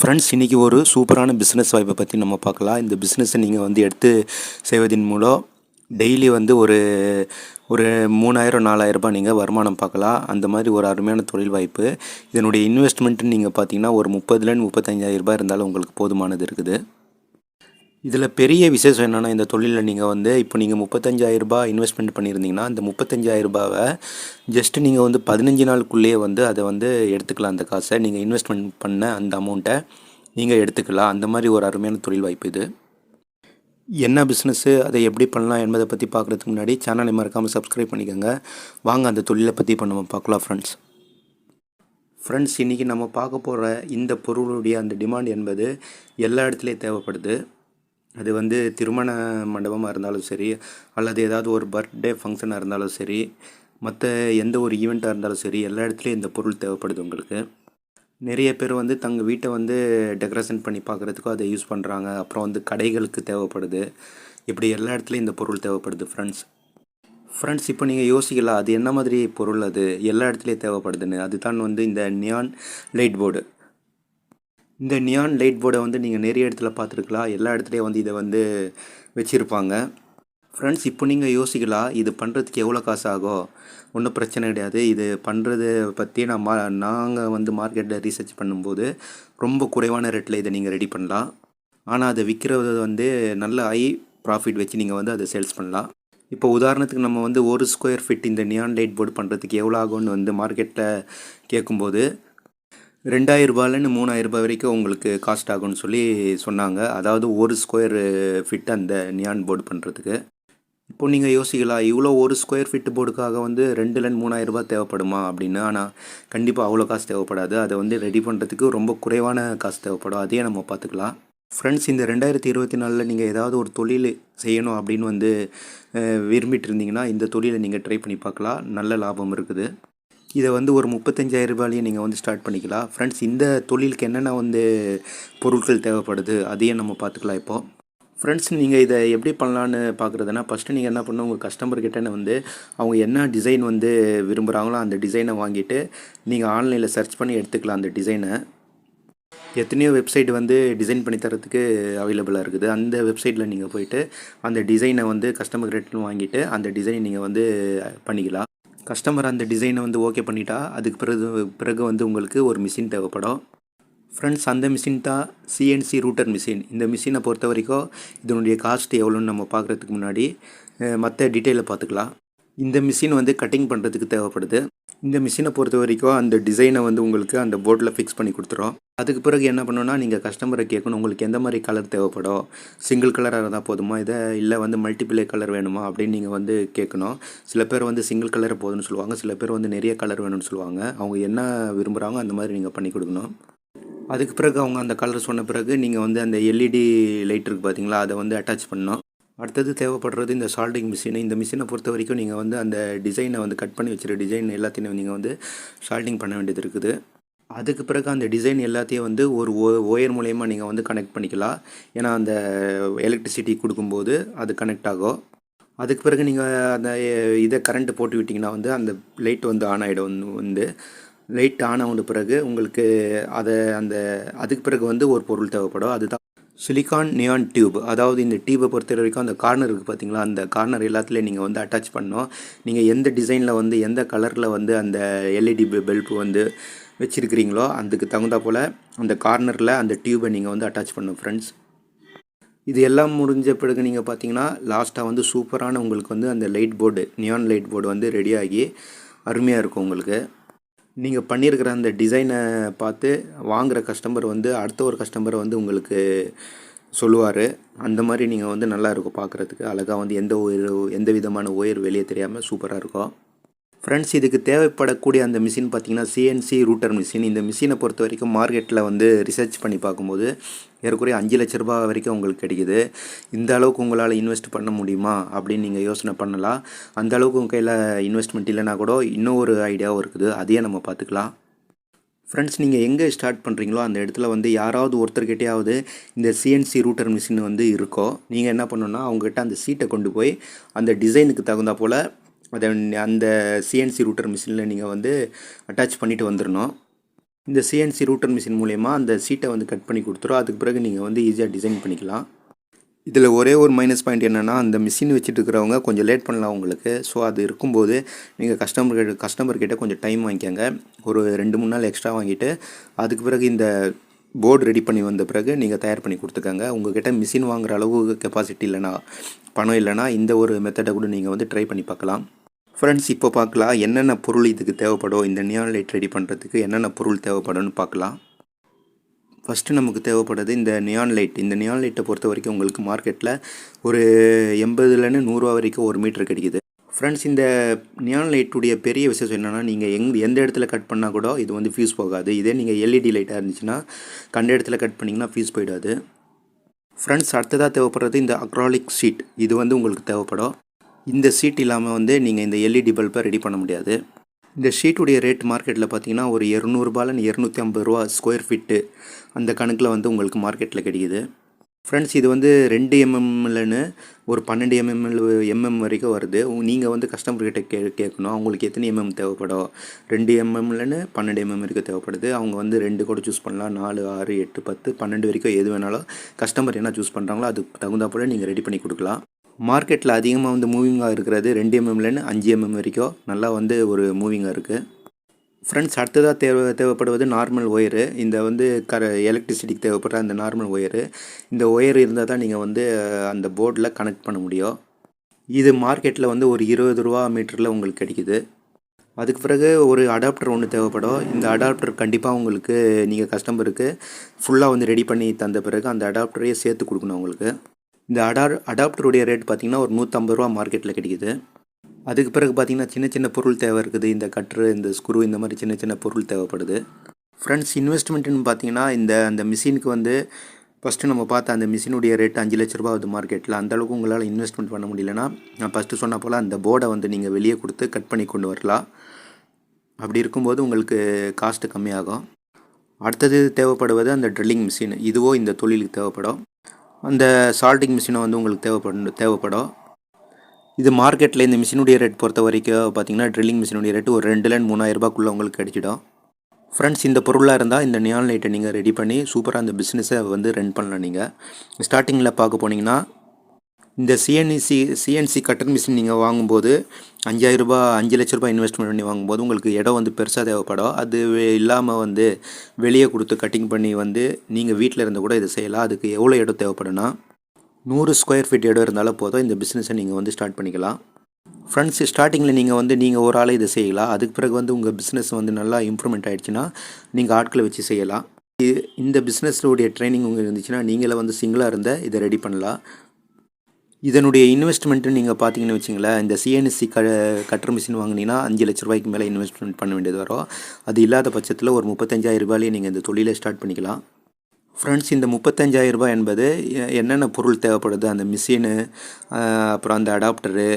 Friends இன்றைக்கி ஒரு சூப்பரான பிஸ்னஸ் வாய்ப்பை பற்றி நம்ம பார்க்கலாம். இந்த பிஸ்னஸை நீங்கள் வந்து எடுத்து செய்வதன் மூலம் டெய்லி வந்து ஒரு ஒரு மூணாயிரம் நாலாயிரரூபா நீங்கள் வருமானம் பார்க்கலாம். அந்த மாதிரி ஒரு அருமையான தொழில் வாய்ப்பு. இதனுடைய இன்வெஸ்ட்மெண்ட்டுன்னு நீங்கள் பார்த்தீங்கன்னா ஒரு முப்பதுலேருந்து முப்பத்தஞ்சாயிரரூபா இருந்தாலும் உங்களுக்கு போதுமானது இருக்குது. இதில் பெரிய விசேஷம் என்னென்னா இந்த தொழிலில் நீங்கள் வந்து இப்போ நீங்கள் முப்பத்தஞ்சாயிரரூபா இன்வெஸ்ட்மெண்ட் பண்ணியிருந்தீங்கன்னா அந்த முப்பத்தஞ்சாயிரரூபாவை ஜஸ்ட்டு நீங்கள் வந்து பதினஞ்சு நாளுக்குள்ளேயே வந்து அதை வந்து எடுத்துக்கலாம் அந்த காசை. நீங்கள் இன்வெஸ்ட்மெண்ட் பண்ண அந்த அமௌண்ட்டை நீங்கள் எடுத்துக்கலாம். அந்த மாதிரி ஒரு அருமையான தொழில் வாய்ப்பு இது. என்ன பிஸ்னஸ்ஸு அதை எப்படி பண்ணலாம் என்பதை பற்றி பார்க்குறதுக்கு முன்னாடி சேனலை மறக்காமல் சப்ஸ்கிரைப் பண்ணிக்கோங்க. வாங்க அந்த தொழிலை பற்றி இப்போ நம்ம பார்க்கலாம் ஃப்ரெண்ட்ஸ் ஃப்ரெண்ட்ஸ் இன்றைக்கி நம்ம பார்க்க போகிற இந்த பொருளுடைய அந்த டிமாண்ட் என்பது எல்லா இடத்துலையும் தேவைப்படுது. அது வந்து திருமண மண்டபமாக இருந்தாலும் சரி அல்லது ஏதாவது ஒரு பர்த்டே ஃபங்க்ஷனாக இருந்தாலும் சரி மற்ற எந்த ஒரு ஈவெண்ட்டாக இருந்தாலும் சரி எல்லா இடத்துலையும் இந்த பொருள் தேவைப்படுது உங்களுக்கு. நிறைய பேர் வந்து தங்கள் வீட்டை வந்து டெக்கரேஷன் பண்ணி பார்க்குறதுக்கும் அதை யூஸ் பண்ணுறாங்க அப்புறம் வந்து கடைகளுக்கு தேவைப்படுது. இப்படி எல்லா இடத்துலையும் இந்த பொருள் தேவைப்படுது ஃப்ரெண்ட்ஸ் ஃப்ரெண்ட்ஸ் இப்போ நீங்கள் யோசிக்கலாம் அது என்ன மாதிரி பொருள் அது? எல்லா இடத்துலையும் தேவைப்படுதுன்னு. அதுதான் வந்து இந்த நியான் லைட் போர்டு இந்த நியான் லைட் போர்டை வந்து நீங்கள் நிறைய இடத்துல பார்த்துருக்கலாம். எல்லா இடத்துலையும் வந்து இதை வந்து வச்சுருப்பாங்க. ஃப்ரெண்ட்ஸ் இப்போ நீங்கள் யோசிக்கலாம் இது பண்ணுறதுக்கு எவ்வளோ காசு ஆகும்? ஒன்றும் பிரச்சனை கிடையாது. இது பண்ணுறது பற்றி நான் மா நாங்கள் வந்து மார்க்கெட்டில் ரீசர்ச் பண்ணும்போது ரொம்ப குறைவான ரேட்டில் இதை நீங்கள் ரெடி பண்ணலாம். ஆனால் அதை விற்கிறது வந்து நல்ல ஹை ப்ராஃபிட் வச்சு நீங்கள் வந்து அதை சேல்ஸ் பண்ணலாம். இப்போ உதாரணத்துக்கு நம்ம வந்து ஒரு ஸ்கொயர் ஃபீட் இந்த நியான் லைட் போர்டு பண்ணுறதுக்கு எவ்வளோ ஆகும்னு வந்து மார்க்கெட்டில் கேட்கும்போது ரெண்டாயிரரூபாலேருந்து மூணாயிரரூபா மூணாயிரம் ரூபாய் வரைக்கும் உங்களுக்கு காஸ்ட் ஆகும்னு சொல்லி சொன்னாங்க. அதாவது ஒரு ஸ்கொயர் ஃபிட் அந்த நியான் போர்டு பண்ணுறதுக்கு இப்போ நீங்கள் யோசிக்கலாம் இவ்வளோ ஒரு ஸ்கொயர் ஃபீட் போர்டுக்காக வந்து ரெண்டுலேருந்து மூணாயிரரூபா தேவைப்படுமா அப்படின்னு? ஆனால் கண்டிப்பாக அவ்வளோ காசு தேவைப்படாது. அதை வந்து ரெடி பண்ணுறதுக்கு ரொம்ப குறைவான காசு தேவைப்படும். அதையே நம்ம பார்த்துக்கலாம். ஃப்ரெண்ட்ஸ் இந்த ரெண்டாயிரத்தி இருபத்தி நாலில் நீங்கள் ஏதாவது ஒரு தொழில் செய்யணும் அப்படின்னு வந்து விரும்பிட்டு இருந்தீங்கன்னா இந்த தொழிலை நீங்கள் ட்ரை பண்ணி பார்க்கலாம். நல்ல லாபம் இருக்குது. இதை வந்து ஒரு முப்பத்தஞ்சாயிரம் ரூபாயிலையும் நீங்கள் வந்து ஸ்டார்ட் பண்ணிக்கலாம். ஃப்ரெண்ட்ஸ் இந்த தொழிலுக்கு என்னென்ன வந்து பொருட்கள் தேவைப்படுது அதையும் நம்ம பார்த்துக்கலாம் இப்போது ஃப்ரெண்ட்ஸ் நீங்கள் இதை எப்படி பண்ணலான்னு பார்க்குறதுனா ஃபஸ்ட்டு நீங்கள் என்ன பண்ணணும் உங்கள் கஸ்டமர்கிட்ட வந்து அவங்க என்ன டிசைன் வந்து விரும்புகிறாங்களோ அந்த டிசைனை வாங்கிட்டு நீங்கள் ஆன்லைனில் சர்ச் பண்ணி எடுத்துக்கலாம் அந்த டிசைனை எத்தனையோ வெப்சைட் வந்து டிசைன் பண்ணி தரத்துக்கு அவைலபிளாக இருக்குது. அந்த வெப்சைட்டில் நீங்கள் போயிட்டு அந்த டிசைனை வந்து கஸ்டமர் ரேட்னு வாங்கிட்டு அந்த டிசைனை நீங்கள் வந்து பண்ணிக்கலாம். கஸ்டமர் அந்த டிசைனை வந்து ஓகே பண்ணிட்டா அதுக்கு பிறகு பிறகு வந்து உங்களுக்கு ஒரு மிஷின் தேவைப்படும். ஃப்ரெண்ட்ஸ் அந்த மிஷின் தான் சிஎன்சி ரூட்டர் மிஷின் இந்த மிஷினை பொறுத்த வரைக்கும் இதனுடைய காஸ்ட் எவ்வளோன்னு நம்ம பார்க்குறதுக்கு முன்னாடி மற்ற டீட்டெயிலை பார்த்துக்கலாம். இந்த மிஷின் வந்து கட்டிங் பண்ணுறதுக்கு தேவைப்படுது. இந்த மிஷினை பொறுத்த வரைக்கும் அந்த டிசைனை வந்து உங்களுக்கு அந்த போர்டில் ஃபிக்ஸ் பண்ணி கொடுத்துரும். அதுக்கு பிறகு என்ன பண்ணணும்னா நீங்கள் கஸ்டமரை கேட்கணும் உங்களுக்கு எந்த மாதிரி கலர் தேவைப்படும்? சிங்கிள் கலராக இருந்தால் போதுமா? இதை இல்லை வந்து மல்டிப்ளே கலர் வேணுமா? அப்படின்னு நீங்கள் வந்து கேட்கணும். சில பேர் வந்து சிங்கிள் கலர் போதும்னு சொல்லுவாங்க. சில பேர் வந்து நிறைய கலர் வேணும்னு சொல்லுவாங்க. அவங்க என்ன விரும்புகிறாங்க அந்த மாதிரி நீங்கள் பண்ணி கொடுக்கணும். அதுக்கு பிறகு அவங்க அந்த கலர் சொன்ன பிறகு நீங்கள் வந்து அந்த எல்இடி லைட் இருக்குது பார்த்தீங்களா அதை வந்து அட்டாச் பண்ணணும். அடுத்தது தேவைப்படுறது இந்த சால்டிங் மிஷின் இந்த மிஷினை பொறுத்த வரைக்கும் நீங்கள் வந்து அந்த டிசைனை வந்து கட் பண்ணி வச்சுருக்க டிசைன் எல்லாத்தையும் நீங்கள் வந்து சால்டிங் பண்ண வேண்டியது இருக்குது. அதுக்கு பிறகு அந்த டிசைன் எல்லாத்தையும் வந்து ஒரு ஓ ஒயர் மூலயமா நீங்கள் வந்து கனெக்ட் பண்ணிக்கலாம். ஏன்னா அந்த எலக்ட்ரிசிட்டி கொடுக்கும்போது அது கனெக்ட் ஆகும். அதுக்கு பிறகு நீங்கள் அந்த இதை கரண்ட்டு போட்டு விட்டிங்கன்னா வந்து அந்த லைட் வந்து ஆன் ஆகிடும் வந்து லைட் ஆன் ஆன பிறகு உங்களுக்கு அதை அந்த அதுக்கு பிறகு வந்து ஒரு பொருள் தேவைப்படும். அதுதான் சிலிக்கான் நியான் டியூப் அதாவது இந்த டியூப்பை பொறுத்த வரைக்கும் அந்த கார்னர் இருக்குது பார்த்தீங்களா அந்த கார்னர் எல்லாத்துலேயும் நீங்கள் வந்து அட்டாச் பண்ணோம் நீங்கள் எந்த டிசைனில் வந்து எந்த கலரில் வந்து அந்த எல்இடி பல்ப் வந்து வச்சுருக்கிறீங்களோ அதுக்கு தகுந்தா போல் அந்த கார்னரில் அந்த டியூபை நீங்கள் வந்து அட்டாச் பண்ணும் ஃப்ரெண்ட்ஸ் இது எல்லாம் முடிஞ்ச பிறகு நீங்கள் பார்த்தீங்கன்னா லாஸ்ட்டாக வந்து சூப்பரான உங்களுக்கு வந்து அந்த light board neon light board வந்து ரெடியாகி அருமையாக இருக்கும் உங்களுக்கு. நீங்கள் பண்ணியிருக்கிற அந்த டிசைனை பார்த்து வாங்குகிற கஸ்டமர் வந்து அடுத்த ஒரு கஸ்டமரை வந்து உங்களுக்கு சொல்லுவார். அந்த மாதிரி நீங்கள் வந்து நல்லா இருக்கும் பார்க்குறதுக்கு. அழகாக வந்து எந்த ஒயர் எந்த விதமான ஒயர் வெளியே தெரியாமல் சூப்பராக இருக்கும். ஃப்ரெண்ட்ஸ் இதுக்கு தேவைப்படக்கூடிய அந்த மிஷின் பார்த்திங்கன்னா சிஎன்சி ரூட்டர் மிஷின் இந்த மிஷினை பொறுத்த வரைக்கும் மார்க்கெட்டில் வந்து ரிசர்ச் பண்ணி பார்க்கும்போது ஏறக்குறைய அஞ்சு லட்ச ரூபா வரைக்கும் உங்களுக்கு கிடைக்குது. இந்த அளவுக்கு உங்களால் இன்வெஸ்ட் பண்ண முடியுமா? அப்படின்னு நீங்கள் யோசனை பண்ணலாம். அந்த அளவுக்கு உங்கள் கையில் இன்வெஸ்ட்மெண்ட் இல்லைனா கூட இன்னும் ஒரு ஐடியாவும் இருக்குது. அதையே நம்ம பார்த்துக்கலாம். ஃப்ரெண்ட்ஸ் நீங்கள் எங்கே ஸ்டார்ட் பண்ணுறீங்களோ அந்த இடத்துல வந்து யாராவது ஒருத்தர்கிட்டையாவது இந்த சிஎன்சி ரூட்டர் மிஷின் வந்து இருக்கோ நீங்கள் என்ன பண்ணணுன்னா அவங்ககிட்ட அந்த சீட்டை கொண்டு போய் அந்த டிசைனுக்கு தகுந்தா போல் அதை அந்த சிஎன்சி ரூட்டர் மிஷினில் நீங்கள் வந்து அட்டாச் பண்ணிட்டு வந்துடணும் இந்த சிஎன்சி ரூட்டர் மிஷின் மூலயமா அந்த சீட்டை வந்து கட் பண்ணி கொடுத்துரும். அதுக்கு பிறகு நீங்கள் வந்து ஈஸியாக டிசைன் பண்ணிக்கலாம். இதில் ஒரே ஒரு மைனஸ் பாயிண்ட் என்னென்னா அந்த மிஷின் வச்சுட்டு இருக்கிறவங்க கொஞ்சம் லேட் பண்ணலாம் உங்களுக்கு. ஸோ அது இருக்கும்போது நீங்கள் கஸ்டமர் கஸ்டமர்கிட்ட கஸ்டமர் கொஞ்சம் டைம் வாங்கிக்கோங்க. ஒரு ரெண்டு மூணு நாள் எக்ஸ்ட்ரா வாங்கிட்டு அதுக்கு பிறகு இந்த போர்டு ரெடி பண்ணி வந்த பிறகு நீங்கள் தயார் பண்ணி கொடுத்துக்கோங்க. உங்கள்கிட்ட மிஷின் வாங்குற அளவு கெப்பாசிட்டி இல்லைனா பணம் இல்லைனா இந்த ஒரு மெத்தடை கூட நீங்கள் வந்து ட்ரை பண்ணி பார்க்கலாம். ஃப்ரெண்ட்ஸ் இப்போ பார்க்கலாம். என்னென்ன பொருள் இதுக்கு தேவைப்படும் இந்த நியான் லைட் ரெடி பண்ணுறதுக்கு என்னென்ன பொருள் தேவைப்படும்னு பார்க்கலாம். ஃபஸ்ட்டு நமக்கு தேவைப்படுறது இந்த நியான் லைட் இந்த நியான் லைட்டை பொறுத்த வரைக்கும் உங்களுக்கு மார்க்கெட்டில் ஒரு எண்பதுலேருந்து நூறுரூவா வரைக்கும் ஒரு மீட்டர் கிடைக்குது. ஃப்ரெண்ட்ஸ் இந்த நியான் லைட்டுடைய பெரிய விசேஷம் என்னென்னா நீங்கள் எங் எந்த இடத்துல கட் பண்ணால் கூட இது வந்து ஃபியூஸ் போகாது. இதே நீங்கள் எல்இடி லைட்டாக இருந்துச்சுன்னா கண்ட இடத்துல கட் பண்ணிங்கன்னா ஃபியூஸ் போயிடாது. ஃப்ரெண்ட்ஸ் அடுத்ததாக தேவைப்படுறது இந்த அக்ராலிக் ஷீட் இது வந்து உங்களுக்கு தேவைப்படும். இந்த சீட் இல்லாமல் வந்து நீங்கள் இந்த எல்இடி பல்பை ரெடி பண்ண முடியாது. இந்த ஷீட்டுடைய ரேட் மார்க்கெட்டில் பார்த்தீங்கன்னா ஒரு இரநூறுபாலன்னு இரநூத்தி ஐம்பது ரூபா ஸ்கொயர் ஃபீட்டு அந்த கணக்கில் வந்து உங்களுக்கு மார்க்கெட்டில் கிடைக்குது. ஃப்ரெண்ட்ஸ் இது வந்து ரெண்டு எம்எம்லன்னு ஒரு பன்னெண்டு எம்எம்எல் எம்எம் வரைக்கும் வருது. நீங்கள் வந்து கஸ்டமர்கிட்ட கே கேட்கணும் அவங்களுக்கு எத்தனை எம்எம் தேவைப்படும் ரெண்டு எம்எம்லன்னு பன்னெண்டு எம்எம் வரைக்கும் தேவைப்படுது. அவங்க வந்து ரெண்டு கூட சூஸ் பண்ணலாம். நாலு ஆறு எட்டு பத்து பன்னெண்டு வரைக்கும் எது வேணாலும் கஸ்டமர் என்ன சூஸ் பண்ணுறாங்களோ அதுக்கு தகுந்தாப்போல நீங்கள் ரெடி பண்ணி கொடுக்கலாம். மார்க்கெட்டில் அதிகமாக வந்து மூவிங்காக இருக்கிறது ரெண்டு எம்எம்லேருந்து அஞ்சு எம்எம் வரைக்கும். நல்லா வந்து ஒரு மூவிங்காக இருக்குது ஃப்ரெண்ட்ஸ் அடுத்ததாக தேவை தேவைப்படுவது நார்மல் ஒயரு இந்த வந்து கர எலக்ட்ரிசிட்டிக்கு தேவைப்படுற அந்த நார்மல் ஒயரு இந்த ஒயர் இருந்தால் தான் நீங்கள் வந்து அந்த போர்டில் கனெக்ட் பண்ண முடியும். இது மார்க்கெட்டில் வந்து ஒரு இருபது ரூபா மீட்டரில் உங்களுக்கு கிடைக்குது. அதுக்கு பிறகு ஒரு அடாப்டர் ஒன்று தேவைப்படும். இந்த அடாப்டர் கண்டிப்பாக உங்களுக்கு நீங்கள் கஸ்டமருக்கு ஃபுல்லாக வந்து ரெடி பண்ணி தந்த பிறகு அந்த அடாப்டரையே சேர்த்து கொடுக்கணும் உங்களுக்கு. இந்த அடா அடாப்டருடைய ரேட் பார்த்திங்கன்னா ஒரு நூற்றம்பது ரூபா மார்க்கெட்டில் கிடைக்குது. அதுக்கு பிறகு பார்த்திங்கன்னா சின்ன சின்ன பொருள் தேவை இருக்குது. இந்த கட்ரு இந்த ஸ்க்ரூ இந்த மாதிரி சின்ன சின்ன பொருள் தேவைப்படுது. ஃப்ரெண்ட்ஸ் இன்வெஸ்ட்மெண்ட்டுன்னு பார்த்தீங்கன்னா இந்த அந்த மிஷினுக்கு வந்து ஃபஸ்ட்டு நம்ம பார்த்த அந்த மிஷினுடைய ரேட் அஞ்சு லட்ச ரூபா ஆகுது மார்க்கெட்டில் அந்தளவுக்கு உங்களால் இன்வெஸ்ட்மெண்ட் பண்ண முடியலன்னா நான் ஃபஸ்ட்டு சொன்ன போல் அந்த போர்டை வந்து நீங்கள் வெளியே கொடுத்து கட் பண்ணி கொண்டு வரலாம். அப்படி இருக்கும்போது உங்களுக்கு காஸ்ட்டு கம்மியாகும். அடுத்தது தேவைப்படுவது அந்த ட்ரில்லிங் மிஷின் இதுவோ இந்த தொழிலுக்கு தேவைப்படும். அந்த சால்டிங் மிஷினை வந்து உங்களுக்கு தேவைப்படும் தேவைப்படும். இது மார்க்கெட்டில் இந்த மிஷினுடைய ரேட் பொறுத்த வரைக்கும் பார்த்தீங்கன்னா ட்ரில்லிங் மிஷினுடைய ரேட்டு ஒரு ரெண்டுலேருந்து மூணாயிரரூபாக்குள்ளே உங்களுக்கு கிடைச்சிடும். ஃப்ரெண்ட்ஸ் இந்த பொருளாக இருந்தால் இந்த நியான் லைட்டை நீங்கள் ரெடி பண்ணி சூப்பராக அந்த பிஸ்னஸை வந்து ரன் பண்ணலாம் நீங்கள் ஸ்டார்டிங்கில் பார்க்க போனீங்கன்னா இந்த சிஎன்சி சிஎன்சி கட்டர் மிஷின் நீங்கள் வாங்கும்போது அஞ்சாயிரரூபா அஞ்சு லட்ச ரூபாய் இன்வெஸ்ட்மெண்ட் பண்ணி வாங்கும்போது உங்களுக்கு இடம் வந்து பெருசாக தேவைப்படும். அது இல்லாமல் வந்து வெளியே கொடுத்து கட்டிங் பண்ணி வந்து நீங்கள் வீட்டில் இருந்து கூட இதை செய்யலாம். அதுக்கு எவ்வளோ இடம் தேவைப்படும்னா நூறு ஸ்கொயர் ஃபீட் இடம் இருந்தாலும் போதும். இந்த பிஸ்னஸை நீங்கள் வந்து ஸ்டார்ட் பண்ணிக்கலாம். ஃப்ரெண்ட்ஸ் ஸ்டார்டிங்கில் நீங்கள் வந்து நீங்கள் ஒரு ஆளை இதை செய்யலாம். அதுக்கு பிறகு வந்து உங்கள் பிஸ்னஸ் வந்து நல்லா இம்ப்ரூவ்மெண்ட் ஆகிடுச்சுன்னா நீங்கள் ஆட்களை வச்சு செய்யலாம். இந்த பிஸ்னஸோடைய ட்ரைனிங் உங்களுக்கு இருந்துச்சுன்னா நீங்களே வந்து சிங்கிளாக இருந்தால் இதை ரெடி பண்ணலாம். இதனுடைய இன்வெஸ்ட்மெண்ட்டு நீங்கள் பார்த்தீங்கன்னு வச்சிங்களேன் இந்த சிஎன்எஸ்சி க கட்டர் மிஷின் வாங்கினீங்கன்னா அஞ்சு லட்ச ரூபாய்க்கு மேலே இன்வெஸ்ட்மெண்ட் பண்ண வேண்டியது வரும். அது இல்லாத பட்சத்தில் ஒரு முப்பத்தஞ்சாயிரம் ரூபாயிலே நீங்கள் இந்த தொழிலை ஸ்டார்ட் பண்ணிக்கலாம். ஃப்ரெண்ட்ஸ் இந்த முப்பத்தஞ்சாயிரம் ரூபாய் என்பது என்னென்ன பொருள் தேவைப்படுது? அந்த மிஷினு அப்புறம் அந்த அடாப்டரு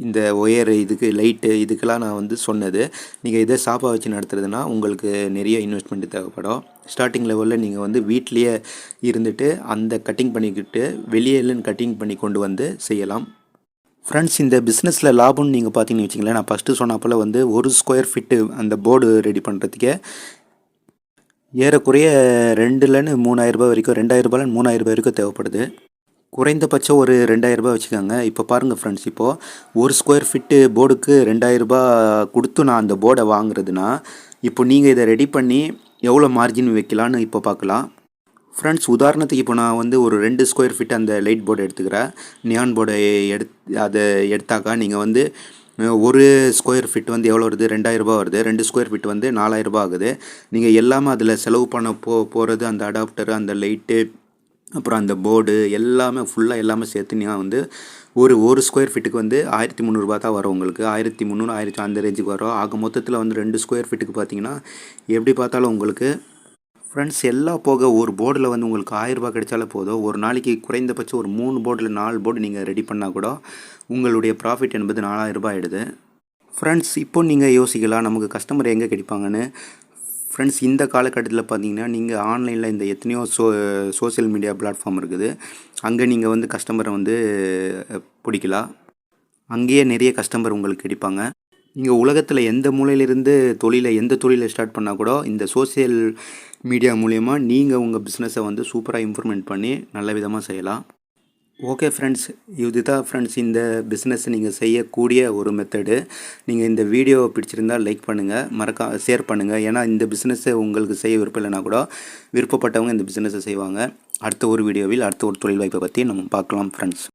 இந்த ஒயரு இதுக்கு லைட்டு இதுக்கெல்லாம் நான் வந்து சொன்னது. நீங்கள் இதை ஷாப்பாக வச்சு நடத்துறதுனா உங்களுக்கு நிறைய இன்வெஸ்ட்மெண்ட் தேவைப்படும். ஸ்டார்டிங் லெவலில் நீங்கள் வந்து வீட்லேயே இருந்துட்டு அந்த கட்டிங் பண்ணிக்கிட்டு வெளியே கட்டிங் பண்ணி கொண்டு வந்து செய்யலாம். ஃப்ரெண்ட்ஸ் இந்த பிஸ்னஸில் லாபம்னு நீங்கள் பார்த்தீங்கன்னு வச்சிங்களேன் நான் ஃபஸ்ட்டு சொன்னப்போல் வந்து ஒரு ஸ்கொயர் ஃபிட்டு அந்த போர்டு ரெடி பண்ணுறதுக்கே ஏறக்குறைய ரெண்டுலேருந்து மூணாயிரரூபா வரைக்கும் ரெண்டாயிரரூபாலன்னு மூணாயிரரூபா வரைக்கும் தேவைப்படுது. குறைந்தபட்சம் ஒரு ரெண்டாயிரரூபா வச்சுக்கோங்க. இப்போ பாருங்கள் ஃப்ரெண்ட்ஸ் இப்போது ஒரு ஸ்கொயர் ஃபிட்டு போர்டுக்கு ரெண்டாயிரரூபா கொடுத்து நான் அந்த போர்டை வாங்குறதுனா இப்போ நீங்கள் இதை ரெடி பண்ணி எவ்வளோ மார்ஜின் வைக்கலான்னு இப்போ பார்க்கலாம் ஃப்ரெண்ட்ஸ் உதாரணத்துக்கு இப்போ நான் வந்து ஒரு ரெண்டு ஸ்கொயர் ஃபீட் அந்த லைட் போர்டு எடுத்துக்கிறேன். நியான் போர்டை எடுத் அதை எடுத்தாக்கா நீங்கள் வந்து ஒரு ஸ்கொயர் ஃபீட் வந்து எவ்வளோ வருது? ரெண்டாயிரரூபா வருது. ரெண்டு ஸ்கொயர் ஃபீட் வந்து நாலாயிரரூபா ஆகுது. நீங்கள் எல்லாமே அதில் செலவு பண்ண போ போகிறது அந்த அடாப்டர் அந்த லைட்டு அப்புறம் அந்த போர்டு எல்லாமே ஃபுல்லாக எல்லாமே சேர்த்து நீங்கள் வந்து ஒரு ஒரு ஸ்கொயர் ஃபீட்டுக்கு வந்து ஆயிரத்தி முந்நூறுபா தான் வரும் உங்களுக்கு. ஆயிரத்தி முந்நூறு ஆயிரத்தி அந்த ரேஞ்சுக்கு வரும். ஆக மொத்தத்தில் வந்து ரெண்டு ஸ்கொயர் ஃபீட்டுக்கு பார்த்தீங்கன்னா எப்படி பார்த்தாலும் உங்களுக்கு ஃப்ரெண்ட்ஸ் எல்லாம் போக ஒரு போர்டில் வந்து உங்களுக்கு ஆயிரரூபா கிடைச்சாலே போதும். ஒரு நாளைக்கு குறைந்தபட்சம் ஒரு மூணு போர்டில் நாலு போர்டு நீங்கள் ரெடி பண்ணால் கூட உங்களுடைய ப்ராஃபிட் என்பது நாலாயிரரூபா ஆகிடுது ஃப்ரெண்ட்ஸ் இப்போ நீங்கள் யோசிக்கலாம் நமக்கு கஸ்டமர் எங்கே கிடைப்பாங்கன்னு. ஃப்ரெண்ட்ஸ் இந்த காலகட்டத்தில் பார்த்தீங்கன்னா நீங்கள் ஆன்லைனில் இந்த எத்தனையோ சோ சோசியல் மீடியா பிளாட்ஃபார்ம் இருக்குது. அங்கே நீங்கள் வந்து கஸ்டமரை வந்து பிடிக்கலாம். அங்கேயே நிறைய கஸ்டமர் உங்களுக்கு கிடைப்பாங்க. நீங்கள் உலகத்தில் எந்த மூலையிலிருந்து தொழிலை எந்த தொழிலை ஸ்டார்ட் பண்ணால் கூட இந்த சோஷியல் மீடியா மூலயமா நீங்கள் உங்கள் பிஸ்னஸை வந்து சூப்பராக இம்ப்ரூவ்மெண்ட் பண்ணி நல்ல விதமாக செய்யலாம். ஓகே ஃப்ரெண்ட்ஸ் இதுதான் ஃப்ரெண்ட்ஸ் இந்த பிஸ்னஸ் நீங்கள் செய்யக்கூடிய ஒரு மெத்தடு நீங்கள் இந்த வீடியோ பிடிச்சிருந்தால் லைக் பண்ணுங்கள் மறக்கா ஷேர் பண்ணுங்கள் ஏன்னா இந்த பிஸ்னஸை உங்களுக்கு செய்ய விருப்பம் இல்லைனா கூட விருப்பப்பட்டவங்க இந்த பிஸ்னஸை செய்வாங்க. அடுத்த ஒரு வீடியோவில் அடுத்த ஒரு தொழில் வாய்ப்பை பற்றி நம்ம பார்க்கலாம் ஃப்ரெண்ட்ஸ்